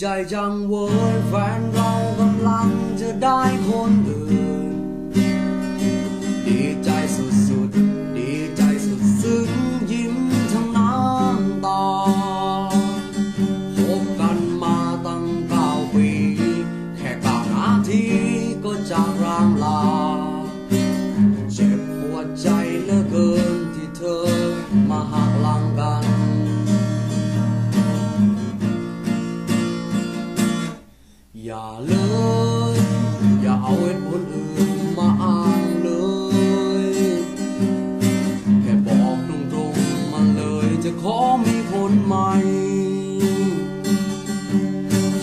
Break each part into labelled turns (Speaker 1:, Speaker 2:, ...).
Speaker 1: ใจจังเว้ จะขอมีคนใหม่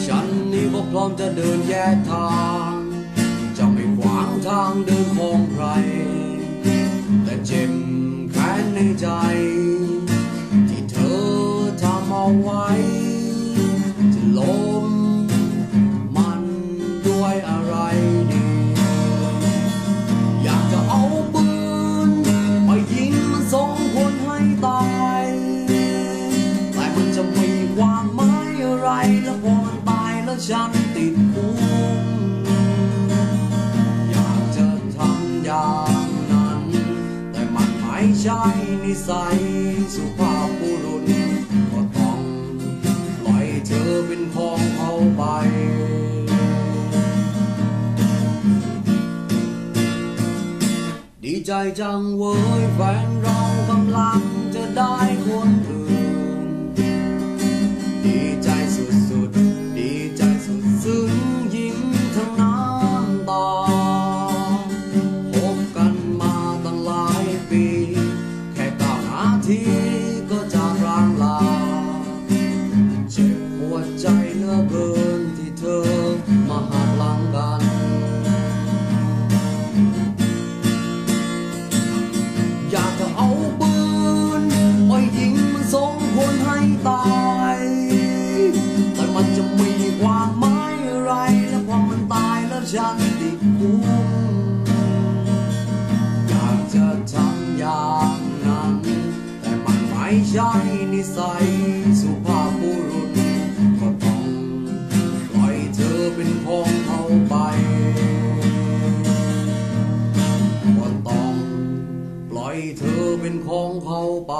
Speaker 1: ฉันนี้ก็พร้อมจะเดินแยกทาง จะไม่ขวางทางเดินของใคร ฉันติดคุกอยากจะทำอย่างนั้น แต่มันไม่ใช่นิสัยสุภาพบุรุษก็ต้องปล่อยเธอเป็นของเขาไปดีใจจังเว้ยแฟนเรา ก็จากรางลา เจ็บปวดใจเหลือเกินที่เธอมาหักหลังกัน อยากจะเอาปืนไปยิงมันสองคนให้ตาย แต่มันจะมีความหมายอะไรแล้วพอมันตายแล้วฉันติดคุกอยากจะทำ ใช่นิสัยสุภาพบุรุษก็ต้องปล่อยเธอเป็นของเขาไปก็ต้องปล่อยเธอเป็นของเขาไป